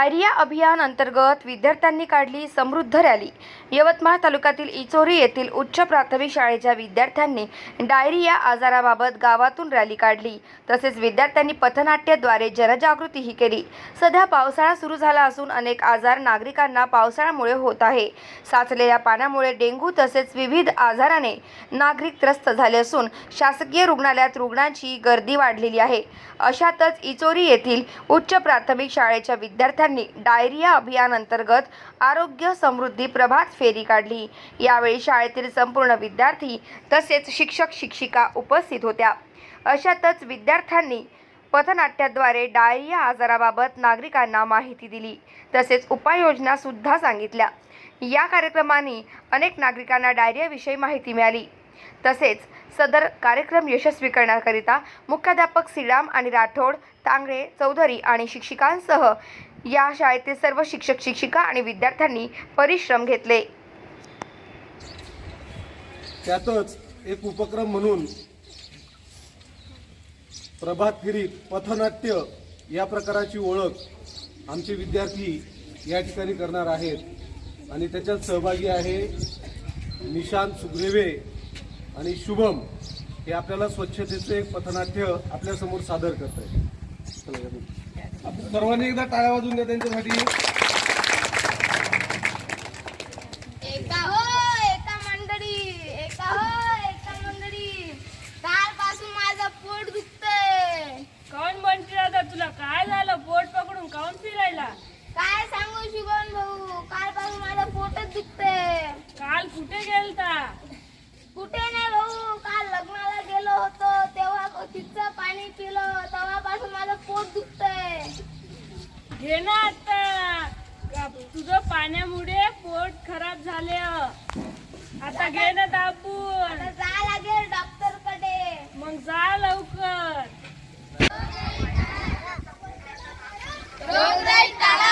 Diarrhoea अभियान अंतर्गत विद्यार्थ्यांनी काढली समृद्ध रॅली. यवतमाळ तालुक्यातील इचोरी येथील उच्च प्राथमिक शाळेच्या विद्यार्थ्यांनी डायरिया आजाराबाबत गावातून रॅली काढली. तसेच विद्यार्थ्यांनी पथनाट्याद्वारे जनजागृतीही केली. सध्या पावसाळा सुरू झाला असून अनेक आजार नागरिकांना पावसाळ्यामुळे होत आहे. साचलेल्या पाण्यामुळे डेंग्यू तसेच विविध आजाराने नागरिक त्रस्त झाले असून शासकीय रुग्णालयात रुग्णांची गर्दी वाढलेली आहे. अशातच इचोरी येथील उच्च प्राथमिक शाळेच्या विद्यार्थ्यांनी डायरिया अभियान अंतर्गत आरोग्य समृद्धी प्रभात फेरी काढली. यावेळी शाळेतील संपूर्ण विद्यार्थी तसेच शिक्षक शिक्षिका उपस्थित होत्या. अशातच विद्यार्थ्यांनी पथनाट्याद्वारे डायरिया आजाराबाबत नागरिकांना माहिती दिली. तसेच उपाययोजना सुद्धा सांगितल्या. या कार्यक्रमाने अनेक नागरिकांना डायरियाविषयी माहिती मिळाली. तसेच सदर कार्यक्रम यशस्वी करण्याकरिता मुख्याध्यापक श्रीराम आणि राठोड तांगडे चौधरी आणि शिक्षिकांसह या शाळेतील सर्व शिक्षक शिक्षिका आणि विद्यार्थ्यांनी परिश्रम घेतले. त्यातच एक उपक्रम म्हणून प्रभात पथनाट्य या प्रकाराची ओळख आमचे विद्यार्थी या ठिकाणी करणार आहेत. आणि त्याच्यात सहभागी आहे निशांत सुग्रेवे. आणि शुभम हे आपल्याला स्वच्छतेचं एक पथनाट्य आपल्यासमोर सादर करत आपण सर्वांनी एकदा टाळ्या वाजून द्या त्यांच्यासाठी. एका हो एका मंडळी एका हो एका मंडळी. कालपासून माझं पोट दुखतंय. काऊन म्हणते दादा तुला? काय झालं? पोट पकडून काऊन फिरायला? काय सांगू शुभम भाऊ? कालपासून माझं पोटच दुखतंय. काल कुठे गेलता? घे ना आता. तुझं पाण्यामुळे पोट खराब झाले. आता घे ना दाबून. आता जा लागेल डॉक्टरकडे मग जा लवकर. टाळा